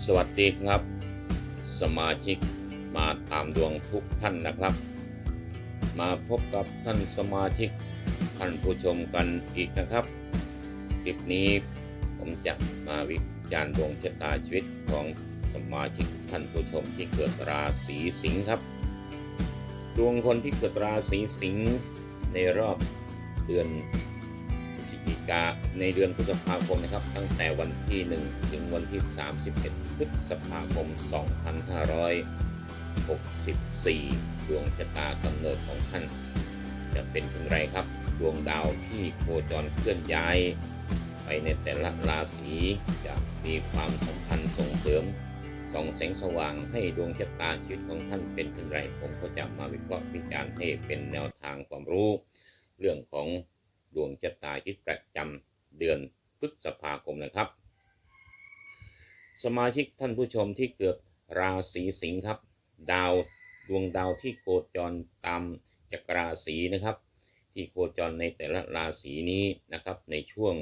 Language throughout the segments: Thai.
สวัสดีครับ สมาชิกมาตามดวงทุกท่านนะครับ มาพบกับท่านสมาชิกท่านผู้ชมกันอีกนะครับคลิปนี้ผมจะมาวิจารณ์ดวงชะตาชีวิตของสมาชิกท่านผู้ชมที่เกิดราศีสิงห์ครับ ดวงคนที่เกิดราศีสิงห์ในรอบเดือน กาในเดือนพฤษภาคมนะครับ ตั้งแต่วันที่ 1 ถึงวันที่ 31 พฤษภาคม 2564 ดวงชะตากำเนิดของท่าน จะเป็นอย่างไรครับ ดวงดาวที่โคจรเคลื่อนย้าย ไปในแต่ละราศีจะมีความสัมพันธ์ส่งเสริมส่องแสงสว่างให้ดวงชะตาชีวิตของท่านเป็นอย่างไร ผมก็จะมาวิเคราะห์วิจารณ์ให้เป็นแนวทางความรู้ เรื่องของ ดวงชะตาชีวิตประจำเดือนพฤษภาคมนะครับ สมาชิกท่านผู้ชมที่เกิดราศีสิงห์ครับ ดาวดวงดาวที่โคจรตามจักรราศีนะครับ ที่โคจรในแต่ละราศีนี้นะครับ ในช่วง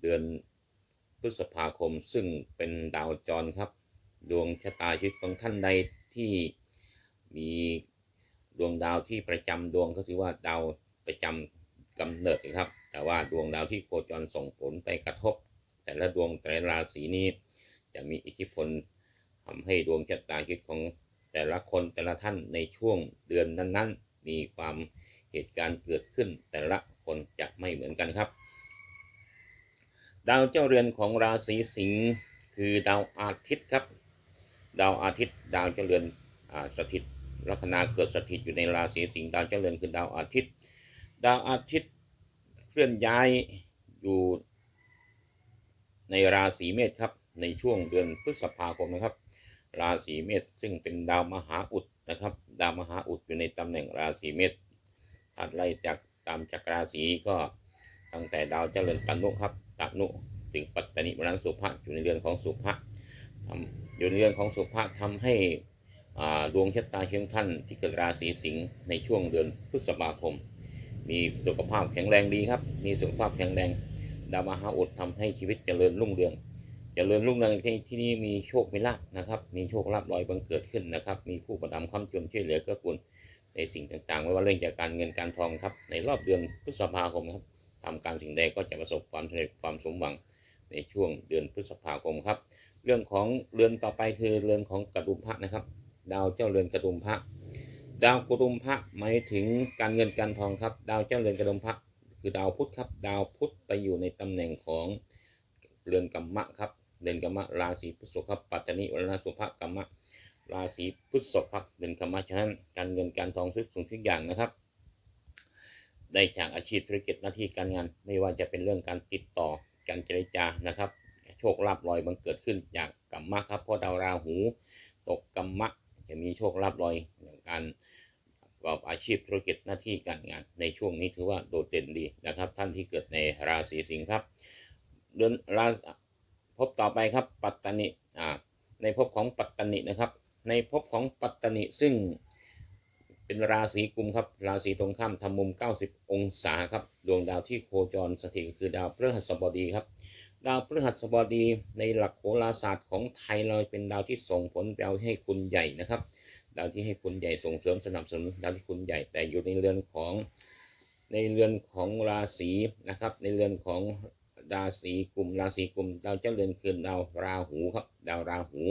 เดือนพฤษภาคมซึ่งเป็นดาวจรครับ ดวงชะตาชีวิตของท่านใดที่มีดวงดาวที่ประจำดวงก็คือว่าดาวประจำ กำเนิดนะครับ แต่ว่าดวงดาวที่โคจรส่งผลไปกระทบ แต่ละดวงแต่ละราศีนี้ จะมีอิทธิพลทำให้ดวงชะตาชีวิตของแต่ละคนแต่ละท่านในช่วงเดือนนั้นๆ มีความเหตุการณ์เกิดขึ้น แต่ละคนจะไม่เหมือนกันครับ ดาวเจ้าเรือนของราศีสิงห์คือดาวอาทิตย์ครับ ดาวอาทิตย์ ดาวเจ้าเรือนอสถิตลัคนาเกิดสถิตอยู่ในราศีสิงห์ดาวเจ้าเรือนคือดาวอาทิตย์ ดาวอาทิตย์เคลื่อนย้ายอยู่ในราศีเมษครับ ในช่วงเดือนพฤษภาคมนะครับ ราศีเมษซึ่งเป็นดาวมหาอุดนะครับ ดาวมหาอุดอยู่ในตำแหน่งราศีเมษถัดไล่จากตามจากราศีก็ตั้งแต่ดาวเจริญตนุครับตนุถึงปัตตนิมรันสุภะอยู่ในเรือนของสุภะทำอยู่ในเรือนของสุภะทำให้ดวงชะตาเชียงท่านที่เกิดราศีสิงห์ในช่วงเดือนพฤษภาคม มีสุขภาพแข็งแรงดีครับ มีสุขภาพแข็งแรง ดาวมหาอุดทำให้ชีวิตเจริญรุ่งเรือง เจริญรุ่งเรืองที่ที่นี่มีโชคมีลาภนะครับ มีโชคลาภลอยบังเกิดขึ้นนะครับ มีผู้ประดามคำจนช่วยเหลือเกื้อกูลในสิ่งต่างๆ ไม่ว่าเรื่องจากการเงินการทองครับ ในรอบเดือนพฤษภาคมครับทำการสิ่งใดก็จะประสบความสำเร็จความสมหวังในช่วงเดือนพฤษภาคมครับ เรื่องของเรือนต่อไปคือเรือนของกระดุมพระนะครับ ดาวเจ้าเรือนกระดุมพระ ดาวกรุมพระหมายถึงการเงินการทองครับ ดาวเจ้าเรือนกระดุมพระคือดาวพุธครับ ดาวพุธไปอยู่ในตำแหน่งของเรือนกัมมะครับเดือนกรรมะราศีพฤษภครับปัตตานิวันสุภกรรมะราศีพฤษภครับเดือนกรรมะฉะนั้นการเงินการทองทุกสิ่งทุกอย่างนะครับ ได้จากอาชีพธุรกิจหน้าที่การงาน ไม่ว่าจะเป็นเรื่องการติดต่อการเจรจานะครับ โชคลาภลอยบังเกิดขึ้นจากกรรมะครับเพราะดาวราหู ตกกรรมะจะมีโชคลาภลอยอย่างการ กอบอาชีพธุรกิจหน้าที่การงาน ในช่วงนี้ถือว่าโดดเด่นดีนะครับ ท่านที่เกิดในราศีสิงห์ครับ เดือนราพบต่อไปครับปัตตานิอ่าในภพของปัตตานินะครับ ในภพของปัตตานิซึ่งเป็นราศีกุมครับ ราศีตรงข้ามทำมุม 90 องศาครับ ดวงดาวที่โคจรสถิตก็คือดาวพฤหัสบดีครับ ดาวพฤหัสบดีในหลักโหราศาสตร์ของไทยเราเป็นดาวที่ส่งผลแปลให้คุณใหญ่นะครับ ดาวที่ให้คุณใหญ่ส่งเสริมสนับสนุนดาวที่คุณใหญ่แต่อยู่ในเรือนของในเรือนของราศีนะครับ ในเรือนของราศีกุมราศีกุมดาวเจ้าเรือนคือดาวราหูครับ ดาวราหู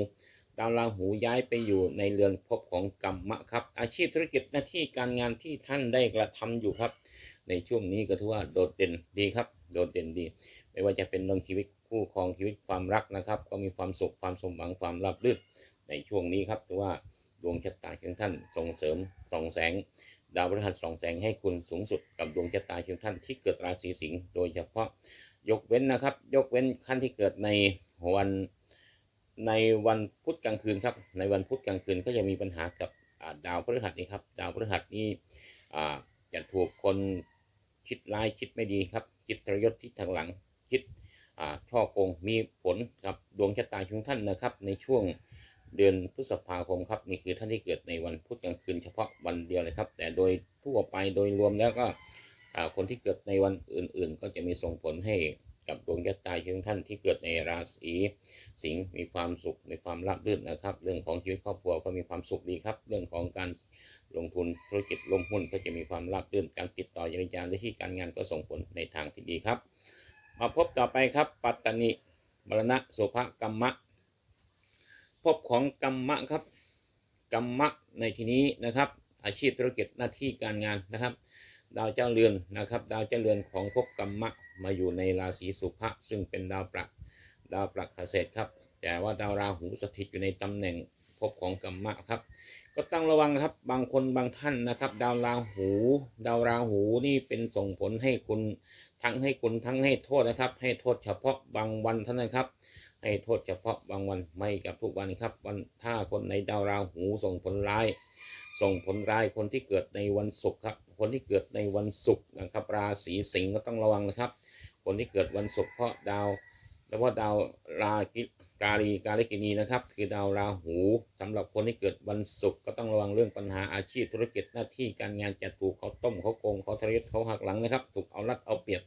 ดาวราหูย้ายไปอยู่ในเรือนภพของกัมมะครับ อาชีพธุรกิจหน้าที่การงานที่ท่านได้กระทำอยู่ครับ ในช่วงนี้ก็ถือว่าโดดเด่นดีครับ โดดเด่นดี ไม่ว่าจะเป็นเรื่องชีวิตคู่ครองชีวิตความรักนะครับ ก็มีความสุขความสมหวังความราบรื่นในช่วงนี้ครับถือว่า ดวงชะตาของท่านส่งเสริมส่องแสง ดาวพฤหัสส่องแสงให้คุณสูงสุดกับดวงชะตาของท่านที่เกิดราศีสิงห์โดยเฉพาะยกเว้นนะครับ ยกเว้นขั้นที่เกิดในวันในวันพุธกลางคืนครับ ในวันพุธกลางคืนก็จะมีปัญหากับดาวพฤหัสนี่ครับ ดาวพฤหัสนี่จะถูกคนคิดร้ายคิดไม่ดีครับ คิดทรยศที่ทางหลังคิดช่อโกงมีผลกับดวงชะตาของท่านนะครับ ในช่วง เดือนพฤษภาคมครับนี่คือท่านที่เกิดในวันพุธกลางคืนเฉพาะวันเดียวเลยครับ แต่โดยทั่วไปโดยรวมแล้วก็คนที่เกิดในวันอื่น ๆ ก็จะมีส่งผลให้กับดวงชะตาของท่านที่เกิดในราศีสิงห์มีความสุขมีความราบรื่นนะครับ เรื่องของชีวิตครอบครัวก็มีความสุขดีครับ เรื่องของการลงทุนธุรกิจลงหุ้นก็จะมีความราบรื่นการติดต่อยาญาณและที่การงานก็ส่งผลในทางที่ดีครับ มาพบต่อไปครับ ปัตตานีมรณะโสภกรรมะ บของกรรมะครับกรรมะในที่นี้นะครับ อาชีพธุรกิจหน้าที่การงานนะครับ ดาวเจ้าเรือนนะครับ ดาวเจ้าเรือนของภพกรรมะมาอยู่ในราศีสุภะซึ่งเป็นดาวประดาวประเกษตรครับ แต่ว่าดาวราหูสถิตอยู่ในตำแหน่งภพของกรรมะครับ ก็ต้องระวังครับบางคนบางท่านนะครับ ดาวราหู ดาวราหูนี่เป็นส่งผลให้คุณทั้งให้คุณทั้งให้โทษนะครับ ให้โทษเฉพาะบางวันเท่านั้นครับ ให้โทษเฉพาะบางวันไม่กับทุกวันครับ วันถ้าคนในดาวราหูส่งผลร้าย ส่งผลร้ายคนที่เกิดในวันศุกร์ครับ คนที่เกิดในวันศุกร์นะครับ ราศีสิงห์ก็ต้องระวังนะครับ คนที่เกิดวันศุกร์เพราะดาวแล้วว่าดาวรากิกาลีกาลิกินีนะครับ คือดาวราหูสำหรับคนที่เกิดวันศุกร์ก็ต้องระวังเรื่องปัญหาอาชีพธุรกิจหน้าที่การงานจะถูกเขาต้มเขาโกงเขาทะเลาะเขาหักหลังนะครับ ถูกเอารัดเอาเปรียบ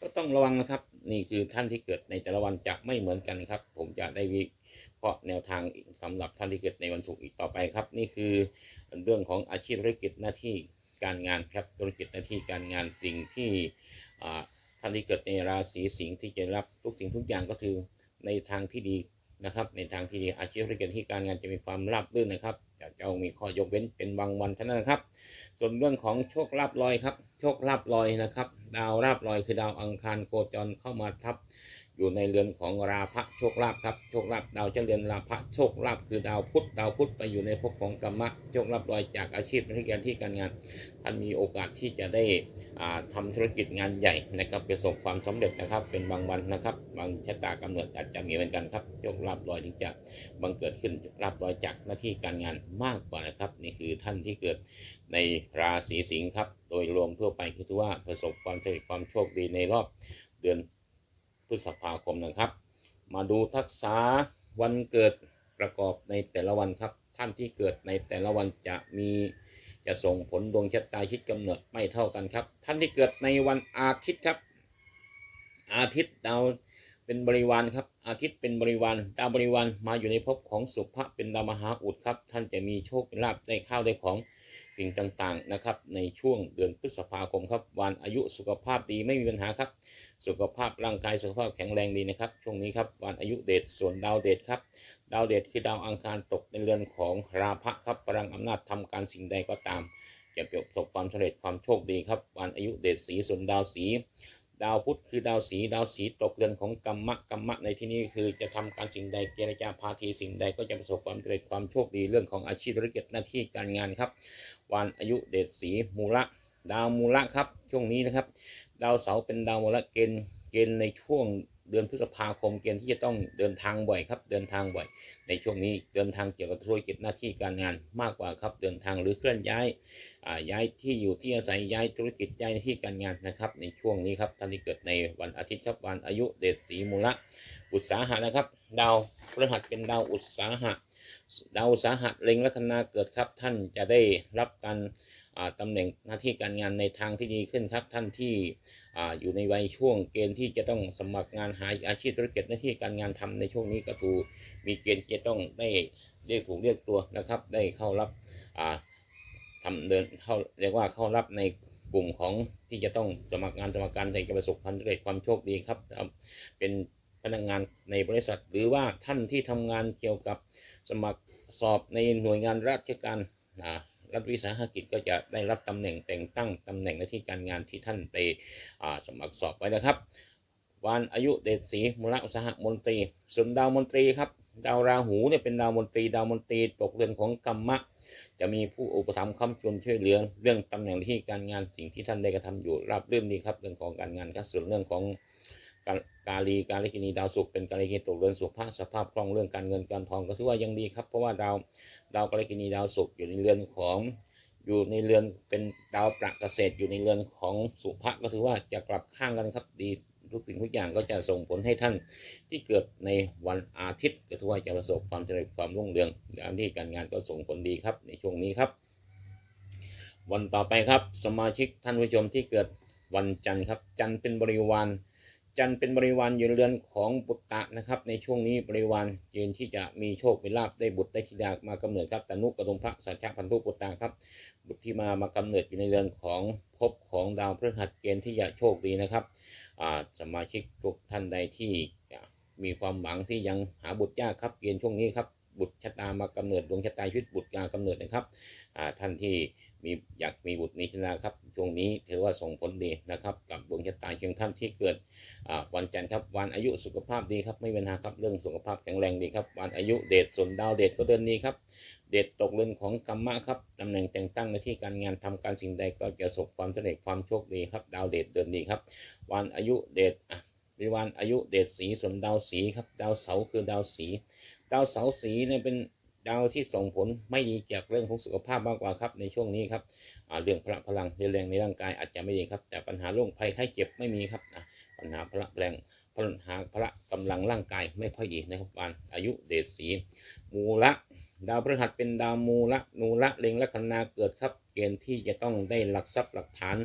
ก็ต้องระวังนะครับ นี่คือท่านที่เกิดในแต่ละวันจะไม่เหมือนกันครับ ผมจะได้วิเคราะห์แนวทางสำหรับท่านที่เกิดในวันศุกร์อีกต่อไปครับ นี่คือเรื่องของอาชีพธุรกิจหน้าที่การงานครับธุรกิจหน้าที่การงานสิ่งที่ท่านที่เกิดในราศีสิงห์ที่จะรับทุกสิ่งทุกอย่างก็คือในทางที่ดีนะครับ ในทางที่ดีอาชีพธุรกิจที่การงานจะมีความราบรื่นนะครับ จะจะมีข้อยกเว้นเป็นบางวันเท่านั้นครับ ส่วนเรื่องของโชคลาภลอยครับ โชคลาภลอยนะครับ ดาวราบลอยคือดาวอังคารโคจรเข้ามาทับ อยู่ในเรือนของราพะโชคลาภครับโชคลาภดาวเจรือนราพะโชคลาภคือดาวพุธดาวพุธไปอยู่ในภพของกรรมะโชคลาภลอยจากอาชีพในการที่การงานท่านมีโอกาสที่จะได้อ่าทำธุรกิจงานใหญ่นะครับประสบความสำเร็จนะครับ เป็นบางวันนะครับ บางชะตากำเนิดอาจจะมีเหมือนกันครับโชคลาภลอยถึงจะบังเกิดขึ้นลาภลอยจากหน้าที่การงานมากกว่านะครับ นี่คือท่านที่เกิดในราศีสิงห์ครับ โดยรวมทั่วไปคือถือว่าประสบความสำเร็จความโชคดีในรอบเดือน พฤษภาคมนะครับ มาดูทักษะวันเกิดประกอบในแต่ละวันครับ ท่านที่เกิดในแต่ละวันจะมีจะส่งผลดวงชะตาชิดกำเนิดไม่เท่ากันครับ ท่านที่เกิดในวันอาทิตย์ครับ อาทิตย์ดาวเป็นบริวารครับ อาทิตย์เป็นบริวารดาวบริวารมาอยู่ในภพของสุภะเป็นดาวมหาอุดครับ ท่านจะมีโชคลาภได้ข้าวได้ของสิ่งต่างๆนะครับ ในช่วงเดือนพฤษภาคมครับ วันอายุสุขภาพดีไม่มีปัญหาครับ สุขภาพร่างกายสุขภาพแข็งแรงดีนะครับ ช่วงนี้ครับวันอายุเดชส่วนดาวเดชครับดาวเดชคือดาวอังคารตกในเรือนของราพะครับพลังอำนาจทำการสิ่งใดก็ตามจะประสบความสำเร็จความโชคดีครับวันอายุเดชสีส่วนดาวสีดาวพุธคือดาวสีดาวสีตกเรือนของกรรมะกรรมะในที่นี้คือจะทำการสิ่งใดเจรจาพาทีสิ่งใดก็จะประสบความสำเร็จความโชคดีเรื่องของอาชีพธุรกิจหน้าที่การงานครับวันอายุเดชสีมูละดาวมูละครับช่วงนี้นะครับ ดาวเสาร์เป็นดาวมูละเกณฑ์เกณฑ์ในช่วงเดือนพฤษภาคมเกณฑ์ที่จะต้องเดินทางบ่อยครับ เดินทางบ่อย ในช่วงนี้เดินทางเกี่ยวกับธุรกิจหน้าที่การงานมากกว่าครับ เดินทางหรือเคลื่อนย้ายย้ายที่อยู่ที่อาศัยย้ายธุรกิจย้ายที่การงานนะครับ ในช่วงนี้ครับท่านที่เกิดในวันอาทิตย์ครับวันอายุเดชสีมูละอุตสาหะนะครับ ดาวพฤหัสเป็นดาวอุตสาหะดาวอุตสาหะเล็งลัคนาเกิดครับ ท่านจะได้รับการ ตำแหน่งหน้าที่การงานในทางที่ดีขึ้นครับ ท่านที่อยู่ในวัยช่วงเกณฑ์ที่จะต้องสมัครงานหาอาชีพธุรกิจหน้าที่การงานทำในช่วงนี้ก็ถูมีเกณฑ์จะต้องได้เรียกถูกเรียกตัวนะครับ ได้เข้ารับอ่าทำเดินเข้าเรียกว่าเข้ารับในกลุ่มของที่จะต้องสมัครงานสมัครการในจะประสบความสำเร็จความโชคดีครับ เป็นพนักงานในบริษัท หรือว่าท่านที่ทำงานเกี่ยวกับสมัครสอบในหน่วยงานราชการนะ รัฐวิสาหกิจก็จะได้รับตำแหน่งแต่งตั้งตำแหน่งหน้าที่การงานที่ท่านไปสมัครสอบไว้นะครับ วันอายุเดชศรีมูลอุตสาหมนตรีส่วนดาวมนตรีครับดาวราหูเนี่ยเป็นดาวมนตรีดาวมนตรีตกเรือนของกรรมะ จะมีผู้อุปถัมภ์ค้ำจุนช่วยเหลือเรื่องตำแหน่งที่การงานสิ่งที่ท่านได้กระทำอยู่ราบรื่นดีครับเรื่องของการงานครับส่วนเรื่องของกากาลีกาลิกินีดาวศุกร์เป็นกาลิกินีตกเรือนสุขภาพสภาพคล่องเรื่องการเงินการทองก็ถือว่ายังดีครับเพราะว่าดาว ดาวกาลิกินีดาวศุกร์อยู่ในเรือนของอยู่ในเรือนเป็นดาวประเกษตรอยู่ในเรือนของสุภะก็ถือว่าจะกลับข้างกันครับดีทุกสิ่งทุกอย่างก็จะส่งผลให้ท่านที่เกิดในวันอาทิตย์ก็ถือว่าจะประสบความสำเร็จความรุ่งเรืองการที่การงานก็ส่งผลดีครับในช่วงนี้ครับ วันต่อไปครับสมาชิกท่านผู้ชมที่เกิดวันจันทร์ครับ จันทร์เป็นบริวาร จันทร์เป็นบริวารอยู่ในเรือนของบุตตะนะครับ ในช่วงนี้บริวารเกณฑ์ที่จะมีโชคมีลาภได้บุตรได้ธิดามากำเนิดครับตนุกระดมพระสัจจพันธุบุตตาครับ บุตรที่มามากำเนิดอยู่ในเรือนของภพของดาวพฤหัสเกณฑ์ที่จะโชคดีนะครับสมาชิกทุกท่านใดที่มีความหวังที่ยังหาบุตรยากครับเกณฑ์ช่วงนี้ครับบุตรชะตามากำเนิดดวงชะตาชีวิตบุตรการกำเนิดนะครับท่านที่ มีอยากมีบุตรมีชนะครับช่วงนี้ถือว่าส่งผลดีนะครับ กับดวงชะตาเชียงท่านที่เกิดวันจันทร์ครับวันอายุสุขภาพดีครับไม่มีปัญหาครับเรื่องสุขภาพแข็งแรงดีครับวันอายุเดชส่วนดาวเดชก็เดือนนี้ครับเดชตกเรือนของกรรมะครับตำแหน่งแต่งตั้งในที่การงานทำการสิ่งใดก็จะสบความสำเร็จความโชคดีครับดาวเดชเดือนนี้ครับวันอายุเดชอะมีวันอายุเดชสีส่วนดาวสีครับดาวเสาคือดาวสี ดาวเสาสีเนี่ยเป็น ดาวที่ส่งผลไม่ดีเกี่ยวกับเรื่องของสุขภาพมากกว่าครับในช่วงนี้ครับเรื่องพละพลังเรื่องแรงในร่างกายอาจจะไม่ดีครับ แต่ปัญหาโรคภัยไข้เจ็บไม่มีครับอะปัญหาพละแรงปัญหาพละกำลังร่างกายไม่ค่อยดีนะครับวันอายุเดชสีมูละดาวพฤหัสเป็นดาวมูละมูละเล็งลัคนาเกิดครับ เกณฑ์ที่จะต้องได้หลักทรัพย์หลักฐาน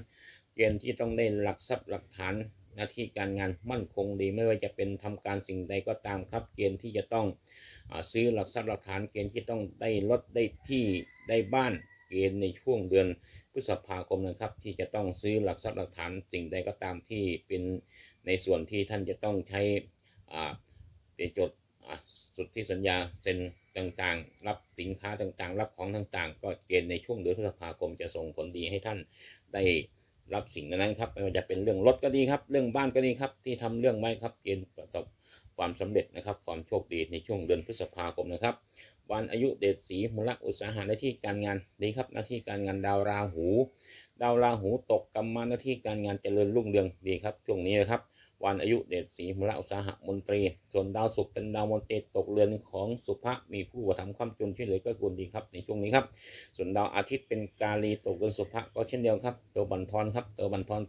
เกณฑ์ที่ต้องได้หลักทรัพย์หลักฐานหน้าที่การงานมั่นคงดีไม่ว่าจะเป็นทำการสิ่งใดก็ตามครับ เกณฑ์ที่จะต้อง ซื้อหลักทรัพย์หลักฐานเกณฑ์ที่ต้องได้รถได้ที่ได้บ้านเกณฑ์ในช่วงเดือนพฤษภาคมนะครับ ที่จะต้องซื้อหลักทรัพย์หลักฐานสิ่งใดก็ตามที่เป็นในส่วนที่ท่านจะต้องใช้ไปจดสุดทธิสัญญาเซ็นต่างๆ รับสินค้าต่างๆ รับของต่างๆ ก็เกณฑ์ในช่วงเดือนพฤษภาคมจะส่งผลดีให้ท่านได้รับสิ่งนั้นครับไม่ว่าจะเป็นเรื่องรถก็ดีครับ เรื่องบ้านก็ดีครับ ที่ทำเรื่องไว้ครับเกณฑ์ประสบ ความสำเร็จนะครับ ความโชคดีในช่วงเดือนพฤษภาคมนะครับ วันอายุเดชสีมูลอุตสาหะหน้าที่การงานดีครับหน้าที่การงานดาวราหู ดาวราหูตกกรรมาหน้าที่การงานเจริญรุ่งเรืองดีครับช่วงนี้นะครับวันอายุเดชสีมูลอุตสาหะมนตรี ส่วนดาวศุกร์เป็นดาวมนตรีตกเรือนของสุภะมีผู้อุปถัมภ์ความจนช่วยเหลือก็ควรดีครับในช่วงนี้ครับ ส่วนดาวอาทิตย์เป็นกาลีตกเรือนสุภะก็เช่นเดียวครับ ตัวบันทอนครับตัวบันทอน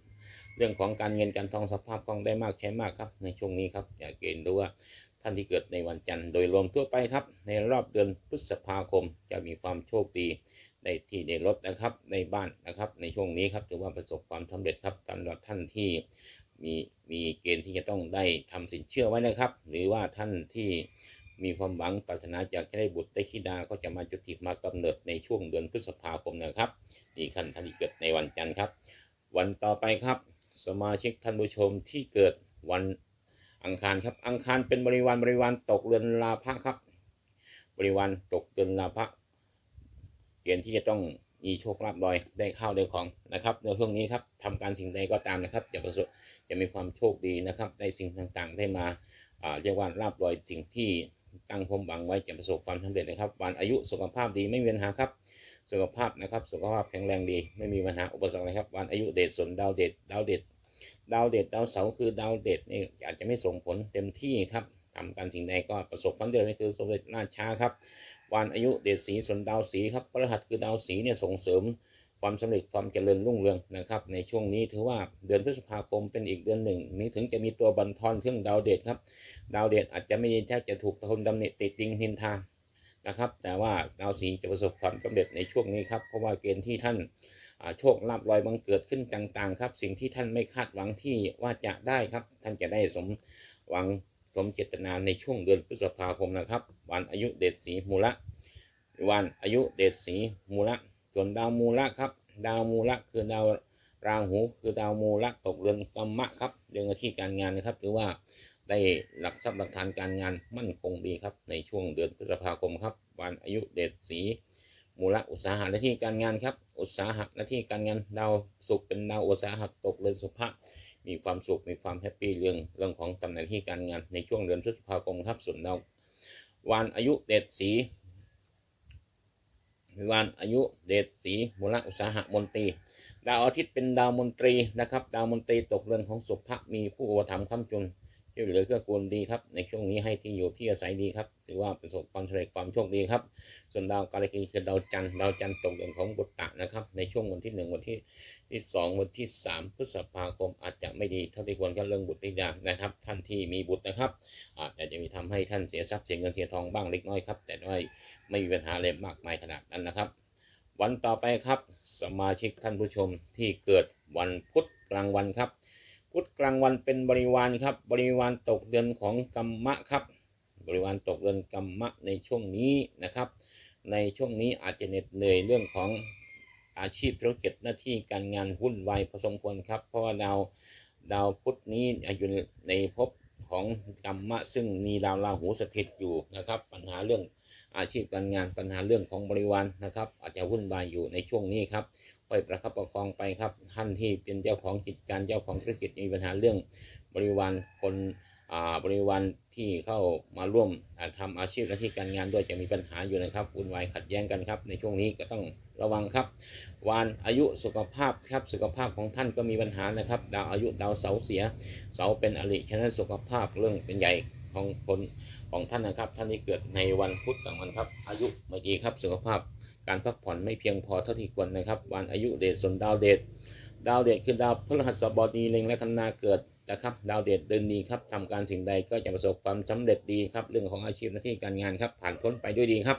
เรื่องของการเงินการทองสภาพคล่องได้มากใช้มากครับ ในช่วงนี้ครับอย่าเกณฑ์ดูว่าท่านที่เกิดในวันจันทร์โดยรวมทั่วไปครับ ในรอบเดือนพฤษภาคมจะมีความโชคดีในที่ในรถนะครับในบ้านนะครับ ในช่วงนี้ครับถือว่าประสบความสำเร็จครับสำหรับท่านที่มีมีเกณฑ์ที่จะต้องได้ทำสินเชื่อไว้นะครับ หรือว่าท่านที่มีความหวังปรารถนาอยากจะได้บุตรได้ธิดาก็จะมาจุติมากำเนิดในช่วงเดือนพฤษภาคมนะครับนี่ขั้นท่านที่เกิดในวันจันทร์ครับ วันต่อไปครับ สมาชิกท่านผู้ชมที่เกิดวันอังคารครับ อังคารเป็นบริวารบริวารตกเรือนลาภะครับ บริวารตกเรือนลาภะเกณฑ์ที่จะต้องมีโชคลาภลอยได้ข้าวได้ของนะครับในช่วงนี้ครับทำการสิ่งใดก็ตามนะครับ จะประสบจะมีความโชคดีนะครับได้สิ่งต่างๆ ได้มาเรียกว่าลาบลอยสิ่งที่ตั้งความหวังไว้จะประสบความสำเร็จนะครับ วันอายุสุขภาพดีไม่มีปัญหาครับ สุขภาพนะครับ สุขภาพแข็งแรงดี ไม่มีปัญหาอุปสรรคอะครับ วันอายุเดชส่วนดาวเดชดาวเดชดาวเด็ดดาวเสาคือดาวเด็ดนี่อาจจะไม่ส่งผลเต็มที่ครับทำการสิ่งใดก็ประสบความสำเร็จนี่คือสำเร็จล่าช้าครับ วันอายุเดชสีส่วนดาวสีครับพฤหัสคือดาวสีเนี่ยส่งเสริมความสำเร็จความเจริญรุ่งเรืองนะครับ ในช่วงนี้ถือว่าเดือนพฤษภาคมเป็นอีกเดือนหนึ่ง นี้ถึงจะมีตัวบันทอนเครื่องดาวเด็ดครับ ดาวเด็ดอาจจะไม่ได้แทบจะถูกคนดำเนิติดติงหินทา นะครับ แต่ว่าดาวสีจะประสบความสำเร็จในช่วงนี้ครับ เพราะว่าเกณฑ์ที่ท่านโชคลาภลอยบังเกิดขึ้นต่างๆ ครับ สิ่งที่ท่านไม่คาดหวังที่ว่าจะได้ครับ ท่านจะได้สมหวังสมเจตนาในช่วงเดือนพฤษภาคมนะครับ วันอายุเดชสีมูละ วันอายุเดชสีมูละ ส่วนดาวมูละครับ ดาวมูละคือดาวราหูคือดาวมูละตกเรือนกรรมะครับเรื่องหน้าที่การงานนะครับหรือว่า ได้หลักทรัพย์หลักฐานการงานมั่นคงดีครับ ในช่วงเดือนพฤษภาคมครับวันอายุเดชสีมูลอุตสาหะหน้าที่การงานครับอุตสาหะหน้าที่การงานดาวสุขเป็นดาวอุตสาหะตกเรือนสุภะมีความสุขมีความแฮปปี้เรื่องเรื่องของตำแหน่งที่การงานในช่วงเดือนพฤษภาคมครับส่วนดาววันอายุเดชสีวันอายุเดชสีมูลอุตสาหะมนตรีดาวอาทิตย์เป็นดาวมนตรีนะครับ ดาวมนตรีตกเรือนของสุภะมีผู้อุปถัมภ์ค้ำจุน ช่วยเหลือเกื้อกูลดีครับ ในช่วงนี้ให้ที่อยู่ที่อาศัยดีครับ ถือว่าประสบความสำเร็จความโชคดีครับ ส่วนดาวกาลกีคือดาวจันทร์ดาวจันทร์ตกเดือนของบุตตะนะครับ ในช่วงวันที่หนึ่งวันที่ที่สองวันที่สามพฤษภาคมอาจจะไม่ดีเท่าที่ควรกันเรื่องบุตรธิดานะครับ ท่านที่มีบุตรนะครับอาจจะมีทำให้ท่านเสียทรัพย์เสียเงินเสียทองบ้างเล็กน้อยครับ แต่ว่ไม่มีปัญหาอะไรมากมายขนาดนั้นนะครับ วันต่อไปครับ สมาชิกท่านผู้ชมที่เกิดวันพุธกลางวันครับ พุธกลางวันเป็นบริวารครับ บริวารตกเดือนของกรรมะครับ บริวารตกเดือนกรรมะในช่วงนี้นะครับ ในช่วงนี้อาจจะเหน็ดเหนื่อยเรื่องของอาชีพธุรกิจหน้าที่การงานวุ่นวายพอสมควรครับ เพราะว่าดาวดาวพุธนี้อยู่ในภพของกรรมะซึ่งมีดาวราหูสถิตอยู่นะครับ ปัญหาเรื่องอาชีพการงานปัญหาเรื่องของบริวารนะครับ อาจจะวุ่นวายอยู่ในช่วงนี้ครับ ค่อยประคับประคองไปครับ ท่านที่เป็นเจ้าของกิจการเจ้าของธุรกิจมีปัญหาเรื่องบริวารคนอ่าบริวารที่เข้ามาร่วมอ่าทำอาชีพและที่การงานด้วยจะมีปัญหาอยู่นะครับวุ่นวายขัดแย้งกันครับ ในช่วงนี้ก็ต้องระวังครับ วานอายุสุขภาพครับสุขภาพของท่านก็มีปัญหานะครับ ดาวอายุดาวเสาเสีย เสาเป็นอริฉะนั้นสุขภาพเรื่องเป็นใหญ่ของคนของท่านนะครับ ท่านที่เกิดในวันพุธกลางวันครับ อายุไม่ดีครับสุขภาพ การพักผ่อนไม่เพียงพอเท่าที่ควรนะครับ วันอายุเดชส่วนดาวเดชดาวเดชคือดาวพฤหัสบดีเล็งและคันนาเกิดนะครับดาวเดชเดินดีครับทำการสิ่งใดก็จะประสบความสำเร็จดีครับเรื่องของอาชีพหน้าที่การงานครับผ่านพ้นไปด้วยดีครับ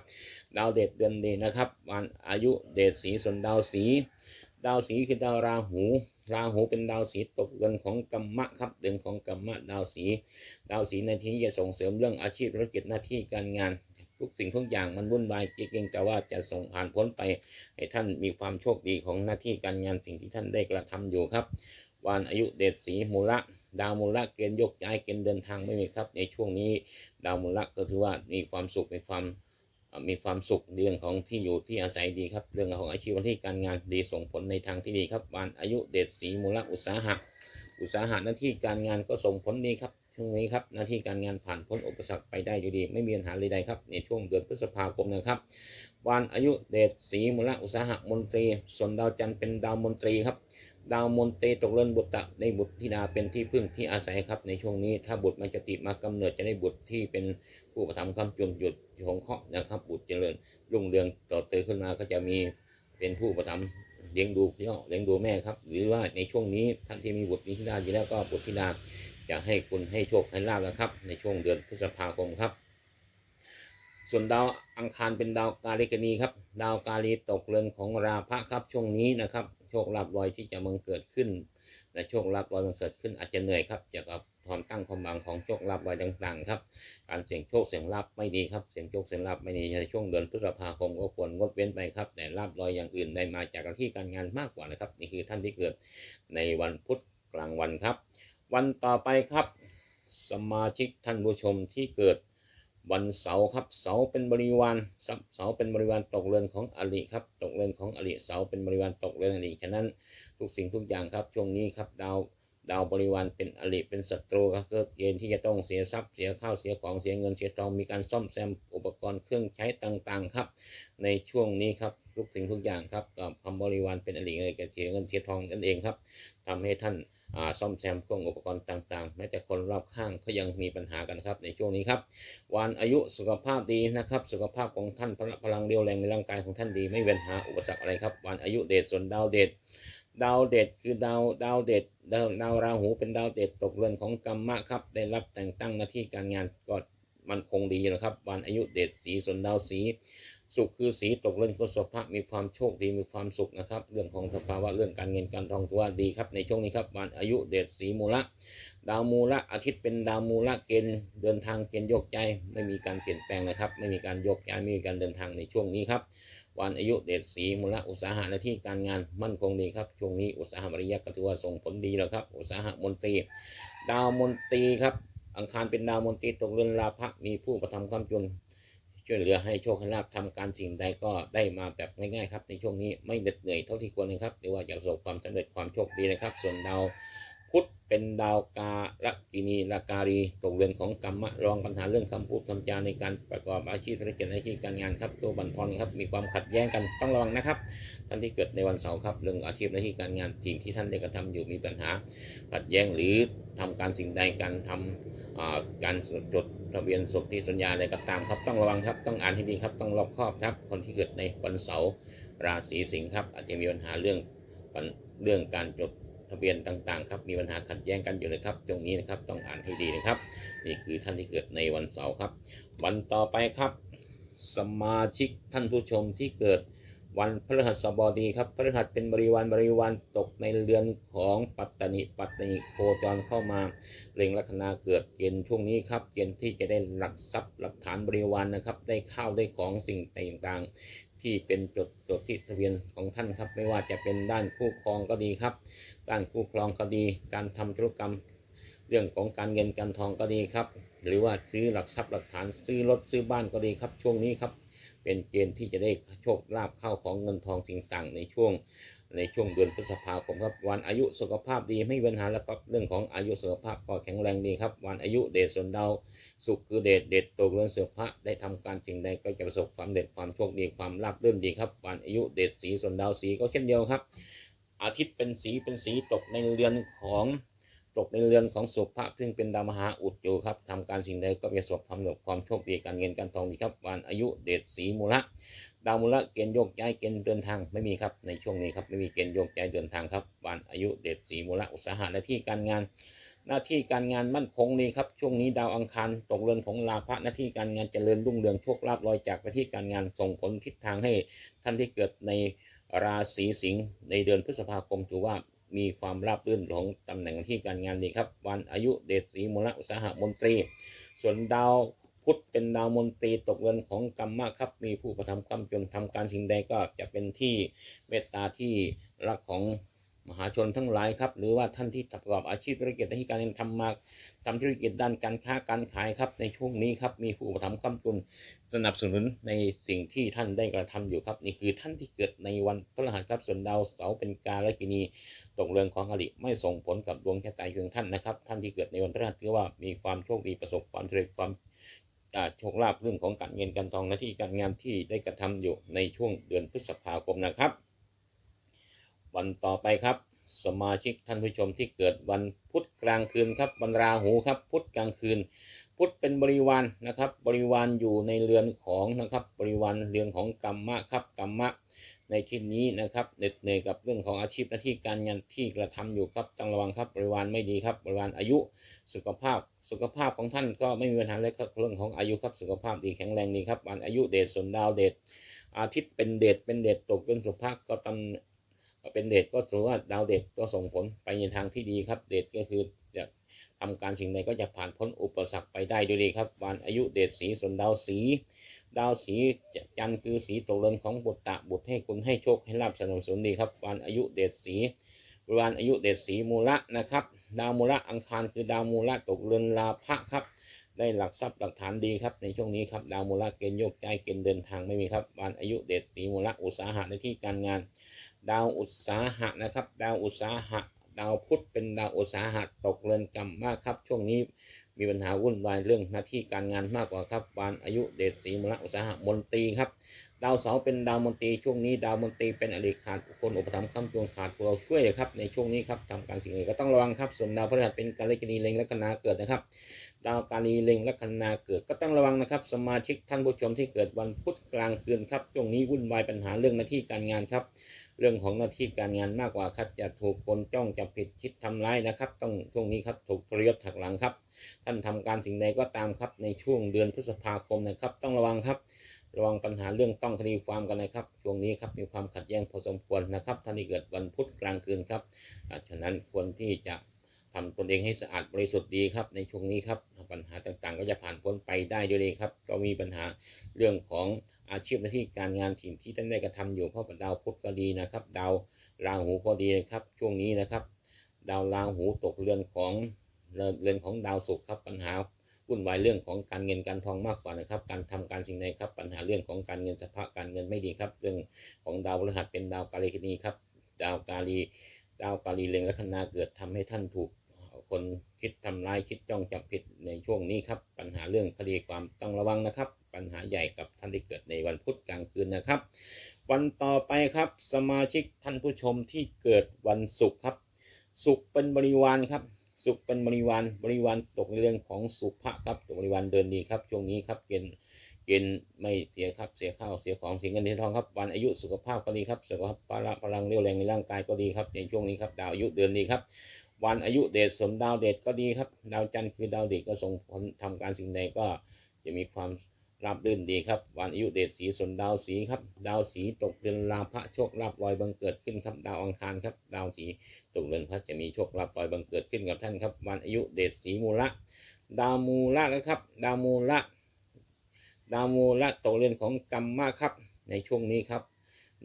ดาวเดชเดือนดีนะครับวันอายุเดชสีส่วนดาวสี ดาวสีคือดาวราหู ราหูเป็นดาวสีตกเดือนของกัมมะครับเดือนของกัมมะดาวสี ดาวสีในที่นี้จะส่งเสริมเรื่องอาชีพธุรกิจหน้าที่การงาน ทุกสิ่งทุกอย่างมันวุ่นวายเก่งๆแต่ว่าจะส่งผ่านพ้นไป ให้ท่านมีความโชคดีของหน้าที่การงานสิ่งที่ท่านได้กระทำอยู่ครับวันอายุเดชสีมูละดาวมูละเกณฑ์ยกย้ายเกณฑ์เดินทางไม่มีครับ ในช่วงนี้ดาวมูละก็ถือว่ามีความสุขมีความมีความสุขเรื่องของที่อยู่ที่อาศัยดีครับ เรื่องของอาชีพหน้าที่การงานดีส่งผลในทางที่ดีครับวันอายุเดชสีมูลอุตสาหะ อุตสาหะหน้าที่การงานก็ส่งผลดีครับ ช่วงนี้ครับหน้าที่การงานผ่านพ้นอุปสรรคไปได้อยู่ดี ไม่มีปัญหาใดๆครับในช่วงเดือนพฤษภาคมนะครับวันอายุเดชสีมูลอุตสาหมนตรี ส่วนดาวจันทร์เป็นดาวมนตรีครับ ดาวมนตรีตกเรือนบุตรในบุตรธิดาเป็นที่พึ่งที่อาศัยครับในช่วงนี้ถ้าบุตรมันจะติมากำเนิดจะได้บุตรที่เป็นผู้ประทับคำจุนหยุดของเคราะห์นะครับบุตรเจริญรุ่งเรืองต่อเติมขึ้นมาก็จะมีเป็นผู้ประทับเลี้ยงดูพี่อเลี้ยงดูแม่ครับ หรือว่าในช่วงนี้ท่านที่มีบุตรมีธิดาอยู่แล้วก็บุตรธิดา จะให้คุณให้โชคให้ลาบนะครับ ในช่วงเดือนพฤษภาคมครับ ส่วนดาวอังคารเป็นดาวกาลิกนีครับ ดาวกาลีตกเรือนของราพะครับช่วงนี้นะครับ โชคลาภลอยที่จะมังเกิดขึ้นและโชคลาภลอยมันเกิดขึ้นอาจจะเหนื่อยครับเกี่ยวกับความตั้งความหวังของโชคลาภลอยต่างๆครับ การเสี่ยงโชคเสี่ยงลาภไม่ดีครับ เสี่ยงโชคเสี่ยงลาภไม่ดีในช่วงเดือนพฤษภาคมก็ควรงดเว้นไปครับ แต่ลาภลอยอย่างอื่นได้มาจากที่การงานมากกว่านะครับ นี่คือท่านที่เกิดในวันพุธกลางวันครับ วันต่อไปครับ สมาชิกท่านผู้ชมที่เกิดวันเสาร์ครับเสาร์เป็นบริวารเสาร์เป็นบริวารตกเรือนของอริครับ ตกเรือนของอริเสาร์เป็นบริวารตกเรือนอริฉะนั้นทุกสิ่งทุกอย่างครับช่วงนี้ครับดาว ดาวบริวารเป็นอริเป็นศัตรูก็เกิดเกณฑ์ที่จะต้องเสียทรัพย์เสียข้าวเสียของเสียเงินเสียทองมีการซ่อมแซมอุปกรณ์เครื่องใช้ต่างๆครับ ในช่วงนี้ครับทุกสิ่งทุกอย่างครับกับคำบริวารเป็นอริเลยก็เสียเงินเสียทองนั่นเองครับทำให้ท่านซ่อมแซมเครื่องอุปกรณ์ต่างๆ แม้แต่คนรอบข้างก็ยังมีปัญหากันครับในช่วงนี้ครับ วันอายุสุขภาพดีนะครับ สุขภาพของท่านพละพลังเรียวแรงในร่างกายของท่านดีไม่มีปัญหาอุปสรรคอะไรครับ วันอายุเดชส่วนดาวเดช ดาวเดชคือดาวดาวเดชดาวดาวราหูเป็นดาวเดชตกเรือนของกรรมะครับ ได้รับแต่งตั้งหน้าที่การงานก็มันคงดีนะครับ วันอายุเดชสีส่วนดาวสีสุขคือสีตกเรือนก็สภาพมีความโชคดีมีความสุขนะครับ เรื่องของสภาวะเรื่องการเงินการทองตัวดีครับในช่วงนี้ครับวันอายุเดชสีมูละ ดาวมูละอาทิตย์เป็นดาวมูละเกณฑ์เดินทางเกณฑ์โยกย้ายไม่มีการเปลี่ยนแปลงนะครับ ไม่มีการโยกย้ายไม่มีการเดินทางในช่วงนี้ครับ วันอายุเดชสีมูละอุตสาหะหน้าที่การงานมั่นคงดีครับ ช่วงนี้อุตสาหะบริยะก็ถือว่าส่งผลดีแล้วครับ อุตสาหะมนตรี ดาวมนตรีครับ อังคารเป็นดาวมนตรีตกเรือนราพะมีผู้ประทำความจนช่วยเหลือให้โชคให้ลาภทำการสิ่งใดก็ได้มาแบบง่ายๆครับ ในช่วงนี้ไม่เหน็ดเหนื่อยเท่าที่ควรนะครับหรือว่าจะประสบความสำเร็จความโชคดีนะครับ ส่วนดาว เป็นดาวกาลกินีลาการีตกเรือนของกรรมะรองปัญหาเรื่องคำพูดคำจาในการประกอบอาชีพธุรกิจอาชีพการงานครับตัวบันทอนครับมีความขัดแย้งกันต้องระวังนะครับท่านที่เกิดในวันเสาร์ครับเรื่องอาชีพหน้าที่การงานทีมที่ท่านได้กระทำอยู่มีปัญหาขัดแย้งหรือทำการสิ่งใดการทำอ่าการจดทะเบียนสมที่สัญญาอะไรก็ตามครับต้องระวังครับต้องอ่านให้ดีครับต้องรอบคอบครับคนที่เกิดในวันเสาร์ราศีสิงห์ครับอาจจะมีปัญหาเรื่องปัญเรื่องการจดะเบียนต่างๆครับมีปัญหาขัดแย้งกันอยู่นะครับ ตรงนี้นะครับต้องอ่านให้ดีนะครับ นี่คือท่านที่เกิดในวันเสาร์ครับ วันต่อไปครับ สมาชิกท่านผู้ชมที่เกิดวันพฤหัสบดีครับพฤหัสเป็นบริวารบริวารตกในเรือนของปัตตนิปัตตนิโคจรเข้ามาเล็งลัคนาเกิดเกณฑ์ช่วงนี้ครับเกณฑ์ที่จะได้หลักทรัพย์หลักฐานบริวารนะครับ ได้ข้าวได้ของสิ่งต่างๆ ที่เป็นจดจดที่ทะเบียนของท่านครับ ไม่ว่าจะเป็นด้านคู่ครองก็ดีครับ ด้านคู่ครองก็ดี การทำธุรกรรม เรื่องของการเงินการทองก็ดีครับ หรือว่าซื้อหลักทรัพย์หลักฐานซื้อรถซื้อบ้านก็ดีครับ ช่วงนี้ครับ เป็นเกณฑ์ที่จะได้โชคลาภเข้าของเงินทองสิ่งต่างในช่วงในช่วงเดือนพฤษภาคมครับวันอายุสุขภาพดีไม่มีปัญหาแล้วก็เรื่องของอายุสุขภาพก็แข็งแรงดีครับวันอายุเดชส่วนดาว สุขคือเดชเดชตกเรือนเสือพระได้ทำการสิ่งใดก็จะประสบความเด็ดความโชคดีความราบรื่นดีครับวันอายุเดชสีส่วนดาวสีก็เช่นเดียวครับ อาทิตย์เป็นสีเป็นสีตกในเรือนของตกในเรือนของสุภะซึ่งเป็นดาวมหาอุดอยู่ครับทำการสิ่งใดก็ประสบความสำเร็จความโชคดีการเงินการทองดีครับวันอายุเดชสีมูละดาวมูละเกณฑ์โยกย้ายเกณฑ์เดินทางไม่มีครับในช่วงนี้ครับไม่มีเกณฑ์โยกย้ายเดินทางครับวันอายุเดชสีมูละอุตสาหะหน้าที่การงาน หน้าที่การงานมั่นคงดีครับช่วงนี้ดาวอังคารตกเรือนของลาภะหน้าที่การงานเจริญรุ่งเรืองโชคลาภลอยจากหน้าที่การงานส่งผลทิศทางให้ท่านที่เกิดในราศีสิงห์ในเดือนพฤษภาคมถือว่ามีความราบรื่นของตำแหน่งที่การงานดีครับ วันอายุเดชสีมูละอุตสาหมนตรี ส่วนดาวพุธเป็นดาวมนตรีตกเรือนของกรรมะครับ มีผู้ประทำความจนทำการสิ่งใดก็จะเป็นที่เมตตาที่รักของ มหาชนทั้งหลายครับ หรือว่าท่านที่ประกอบอาชีพธุรกิจที่การเงินทำมาทำธุรกิจด้านการค้าการขายครับ ในช่วงนี้ครับมีผู้ประทำความจนสนับสนุนในสิ่งที่ท่านได้กระทำอยู่ครับนี่คือท่านที่เกิดในวันพฤหัสครับส่วนดาวเสาร์เป็นกาลกินีตกเรือนของอริไม่ส่งผลกับดวงชะตาของท่านนะครับ ท่านที่เกิดในวันพฤหัสถือว่ามีความโชคดีประสบความสำเร็จความโชคลาภเรื่องของการเงินการทองหน้าที่การงานที่ได้กระทำอยู่ในช่วงเดือนพฤษภาคมนะครับ วันต่อไปครับ สมาชิกท่านผู้ชมที่เกิดวันพุธกลางคืนครับวันราหูครับ พุธกลางคืน พุธเป็นบริวารนะครับ บริวารอยู่ในเรือนของนะครับ บริวารเรือนของกรรมะครับกรรมะในที่นี้นะครับเหน็ดเหนื่อยกับเรื่องของอาชีพหน้าที่การงานที่กระทำอยู่ครับต้องระวังครับบริวารไม่ดีครับบริวารอายุสุขภาพสุขภาพของท่านก็ไม่มีปัญหาเลยครับเรื่องของอายุครับสุขภาพดีแข็งแรงดีครับวันอายุเดชสนดาวเดชอาทิตย์เป็นเดชเป็นเดชตกเป็นสุภาพก็ตำ เป็นเดชก็ถือว่าดาวเดชก็ส่งผลไปในทางที่ดีครับ เดชก็คือจะทำการสิ่งใดก็จะผ่านพ้นอุปสรรคไปได้ด้วยดีครับ วันอายุเดชสีส่วนดาวสี ดาวสีจันทร์คือสีตกเรือนของบุตรตะบุตรให้คุณให้โชคให้ลาบสนับสนุนดีครับ วันอายุเดชสีวันอายุเดชสีมูละนะครับ ดาวมูละอังคารคือดาวมูละตกเรือนลาภะครับได้หลักทรัพย์หลักฐานดีครับในช่วงนี้ครับดาวมูละเกณฑ์โยกย้ายเกณฑ์เดินทางไม่มีครับวันอายุเดชสีมูละอุตสาหะในที่การงาน ดาวอุตสาหะนะครับ ดาวอุตสาหะ ดาวพุธเป็นดาวอุตสาหะตกเรือนกรรมมากครับ ช่วงนี้มีปัญหาวุ่นวายเรื่องหน้าที่การงานมากกว่าครับวันอายุเดชสีมูละอุตสาหะมนตรีครับ ดาวเสาเป็นดาวมนตรีช่วงนี้ดาวมนตรีเป็นอริขาดคนอุปถัมภ์คำจวงขาดตัวช่วยครับในช่วงนี้ครับทำการสิ่งใดก็ต้องระวังครับส่วนดาวพฤหัสเป็นการเลกินีเล็งลัคนาเกิดนะครับ ดาวการีเล็งลัคนาเกิดก็ต้องระวังนะครับ สมาชิกท่านผู้ชมที่เกิดวันพุธกลางคืนครับช่วงนี้วุ่นวายปัญหาเรื่องหน้าที่การงานครับ เรื่องของหน้าที่การงานมากกว่าครับจะถูกคนจ้องจับผิดคิดทำร้ายนะครับ ต้องช่วงนี้ครับถูกทรยศถักหลังครับ ท่านทำการสิ่งใดก็ตามครับในช่วงเดือนพฤษภาคมนะครับ ต้องระวังครับระวังปัญหาเรื่องต้องคดีความกันนะครับช่วงนี้ครับมีความขัดแย้งพอสมควรนะครับท่านที่เกิดวันพุธกลางคืนครับฉะนั้นควรที่จะทำตนเองให้สะอาดบริสุทธิ์ดีครับในช่วงนี้ครับปัญหาต่างๆ ก็จะผ่านพ้นไปได้ด้วยดีครับ ก็มีปัญหาเรื่องของ อาชีพหน้าที่การงานสิ่งที่ท่านได้กระทำอยู่เพราะดาวพุธก็ดีนะครับ ดาวราหูก็ดีนะครับ ช่วงนี้นะครับ ดาวราหูตกเรือนของเรือนของดาวศุกร์ครับปัญหาวุ่นวายเรื่องของการเงินการทองมากกว่านะครับ การทำการสิ่งใดครับ ปัญหาเรื่องของการเงินสภาพการเงินไม่ดีครับ เรื่องของดาวพฤหัสเป็นดาวกาลีคณีครับ ดาวกาลีดาวกาลีเล็งลัคนาเกิดทำให้ท่านถูกคนคิดทำร้ายคิดจ้องจับผิดในช่วงนี้ครับ ปัญหาเรื่องคดีความต้องระวังนะครับ ปัญหาใหญ่กับท่านที่เกิดในวันพุธกลางคืนนะครับ วันต่อไปครับสมาชิกท่านผู้ชมที่เกิดวันศุกร์ครับศุกร์เป็นบริวารครับสุขเป็นบริวารบริวารตกในเรื่องของสุภะครับตกบริวารเดินดีครับช่วงนี้ครับเกณฑ์เกณฑ์ไม่เสียครับเสียข้าวเสียของเสียเงินเสียทองครับวันอายุสุขภาพก็ดีครับสุขภาพพละพลังเรี่ยวแรงในร่างกายก็ดีครับในช่วงนี้ครับดาวอายุเดือนดีครับวันอายุเดชสมดาวเดชก็ดีครับ ดาวจันทร์คือดาวเดชก็ส่งผลทำการสิ่งใดก็จะมีความ ราบรื่นดีครับ วันอายุเดชสีส่วนดาวสีครับ ดาวสีตกเดือนลาภะโชคลาภลอยบังเกิดขึ้นครับ ดาวอังคารครับ ดาวสีตกเดือนพระจะมีโชคลาภลอยบังเกิดขึ้นกับท่านครับ วันอายุเดชสีมูละดาวมูละนะครับ ดาวมูละดาวมูละตกเรือนของกรรมมากครับ ในช่วงนี้ครับ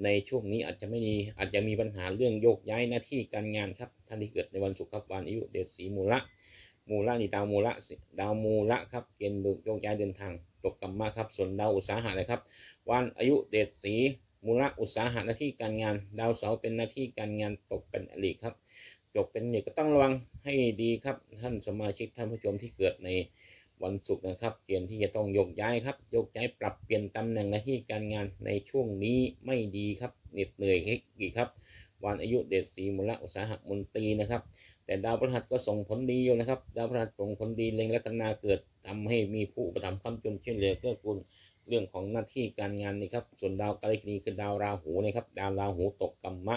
ในช่วงนี้อาจจะไม่มีอาจจะมีปัญหาเรื่องโยกย้ายหน้าที่การงานครับท่านที่เกิดในวันศุกร์ครับวันอายุเดชสีมูละมูละนี่ดาวมูละดาวมูละครับเกณฑ์เบิกโยกย้ายเดินทาง ตกกรรมมากครับ ส่วนดาวอุตสาหะนะครับ วันอายุเดชสีมูละอุตสาหะหน้าที่การงาน ดาวเสาเป็นหน้าที่การงานตกเป็นอริครับจบเป็นอริก็ต้องระวังให้ดีครับ ท่านสมาชิกท่านผู้ชมที่เกิดในวันศุกร์นะครับ เกณฑ์ที่จะต้องโยกย้ายครับโยกย้ายปรับเปลี่ยนตำแหน่งหน้าที่การงานในช่วงนี้ไม่ดีครับเหน็ดเหนื่อยกีครับ วันอายุเดชสีมูละอุตสาหะมนตรีนะครับ แต่ดาวพฤหัสก็ส่งผลดีอยู่นะครับ ดาวพฤหัสส่งผลดีเล็งลัคนาเกิด ทำให้มีผู้ประทับคำจนช่วยเหลือเกื้อกูลเรื่องของหน้าที่การงานนี่ครับ ส่วนดาวกาลิกนีคือดาวราหูนะครับ ดาวราหูตกกรรมะ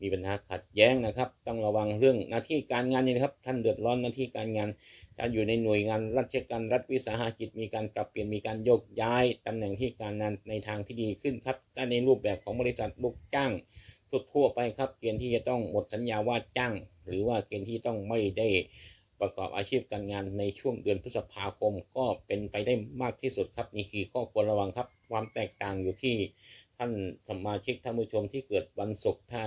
มีปัญหาขัดแย้งนะครับ ต้องระวังเรื่องหน้าที่การงานนี่นะครับ ท่านเดือดร้อนหน้าที่การงานถ้าอยู่ในหน่วยงานราชการรัฐวิสาหกิจมีการปรับเปลี่ยนมีการโยกย้ายตำแหน่งที่การงานในทางที่ดีขึ้นครับถ้าในรูปแบบของบริษัทลูกจ้างทั่วไปครับ เกณฑ์ที่จะต้องหมดสัญญาว่าจ้าง หรือว่าเกณฑ์ที่ต้องไม่ได้ ประกอบอาชีพการงานในช่วงเดือนพฤษภาคมก็เป็นไปได้มากที่สุดครับนี่คือข้อควรระวังครับความแตกต่างอยู่ที่ท่านสมาชิกท่านผู้ชมที่เกิดวันศุกร์ถ้า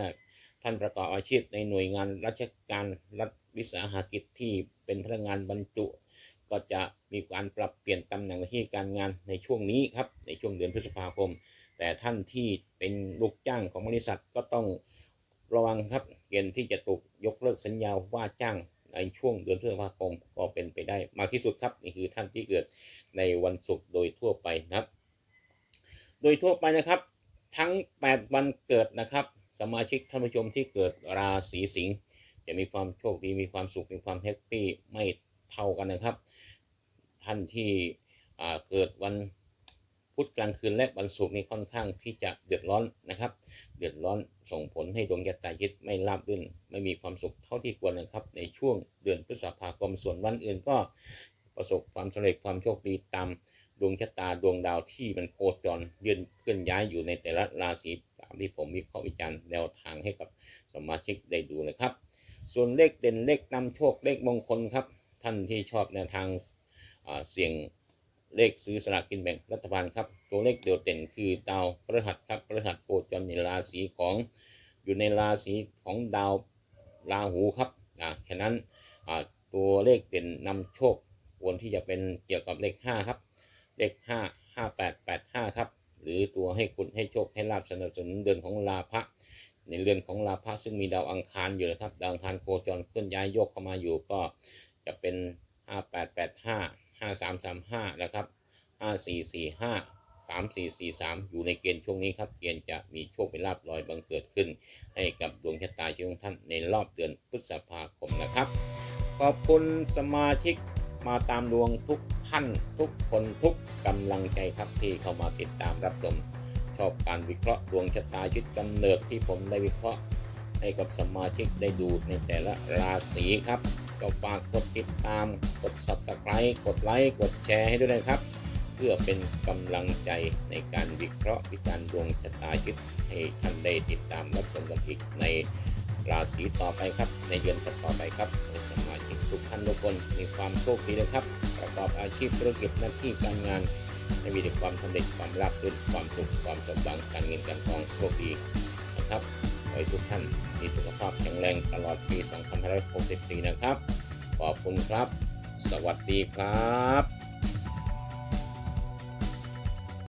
ท่านประกอบอาชีพในหน่วยงานราชการรัฐวิสาหกิจที่เป็นพนักงานบรรจุ ก็จะมีการปรับเปลี่ยนตำแหน่งหน้าที่การงานในช่วงนี้ครับในช่วงเดือนพฤษภาคม แต่ท่านที่เป็นลูกจ้างของบริษัทก็ต้องระวังครับเกณฑ์ที่จะถูกยกเลิกสัญญาว่าจ้าง ในช่วงเดือนพฤษภาคมก็เป็นไปได้มากที่สุดครับนี่คือท่านที่เกิดในวันศุกร์โดยทั่วไปนะครับ โดยทั่วไปนะครับ ทั้ง 8 วันเกิดนะครับ สมาชิกท่านผู้ชมที่เกิดราศีสิงห์จะมีความโชคดีมีความสุขมีความแฮปปี้ไม่เท่ากันนะครับ ท่านที่เกิดวันพุธกลางคืนและวันศุกร์นี้ค่อนข้างที่จะเดือดร้อนนะครับ เดือดร้อนส่งผลให้ดวงชะตายึดไม่ราบรื่น ไม่มีความสุขเท่าที่ควรนะครับ ในช่วงเดือนพฤษภาคมส่วนวันอื่นก็ประสบความสำเร็จความโชคดีตามดวงชะตาดวงดาวที่มันโคจรเยือนเคลื่อนย้ายอยู่ในแต่ละราศีตามที่ผมวิเคราะห์วิจารณ์แนวทางให้กับสมาชิกได้ดูนะครับ ส่วนเลขเด่นเลขนำโชคเลขมงคลครับ ท่านที่ชอบแนวทางเสี่ยง เลขซื้อสลากกินแบ่งรัฐบาลครับ ตัวเลขเดียวเด่นคือดาวพฤหัสครับพฤหัสโคจรในราศีของอยู่ในราศีของดาวราหูครับอ่าฉะนั้นอ่าตัวเลขเด่นนำโชคควรที่จะเป็นเกี่ยวกับเลข 5 ครับ เลข 5 5 8 8 5 ครับ หรือตัวให้คุณให้โชคให้ลาบสนับสนุนเดือนของลาภะในเรือนของลาภะซึ่งมีดาวอังคารอยู่นะครับ ดาวอังคารโคจรเคลื่อนย้ายโยกเข้ามาอยู่ก็จะเป็น 5 8 8 5 5 3 3 5นะครับ5 4 4 5 3 4 4 3อยู่ในเกณฑ์ช่วงนี้ครับเกณฑ์จะมีโชคเป็นลาบลอยบังเกิดขึ้น ให้กับดวงชะตาชีวิตของท่านในรอบเดือนพฤษภาคมนะครับ ขอบคุณสมาชิกมาตามดวงทุกท่านทุกคนทุกกำลังใจครับที่เข้ามาติดตามรับชมชอบการวิเคราะห์ดวงชะตาชีวิตกำเนิดที่ผมได้วิเคราะห์ให้กับสมาชิกได้ดูในแต่ละราศีครับ ก็ฝากกดติดตาม กด subscribe กดไลค์ กดแชร์ให้ด้วยนะครับ เพื่อเป็นกำลังใจในการวิเคราะห์วิจารณ์ดวงชะตาชีวิตให้ท่านได้ติดตามรับชมกันอีกในราศีต่อไปครับ ในเดือนต่อไปครับให้สมาชิกทุกท่านทุกคนมีความโชคดีนะครับ ประกอบอาชีพธุรกิจหน้าที่การงานให้มีแต่ความสำเร็จความราบรื่นความสุขความสมหวังการเงินการทองโชคดีนะครับขอให้ทุกท่าน มีสุขภาพแข็งแรงตลอดปี 2564 นะครับ ขอบคุณครับ สวัสดีครับ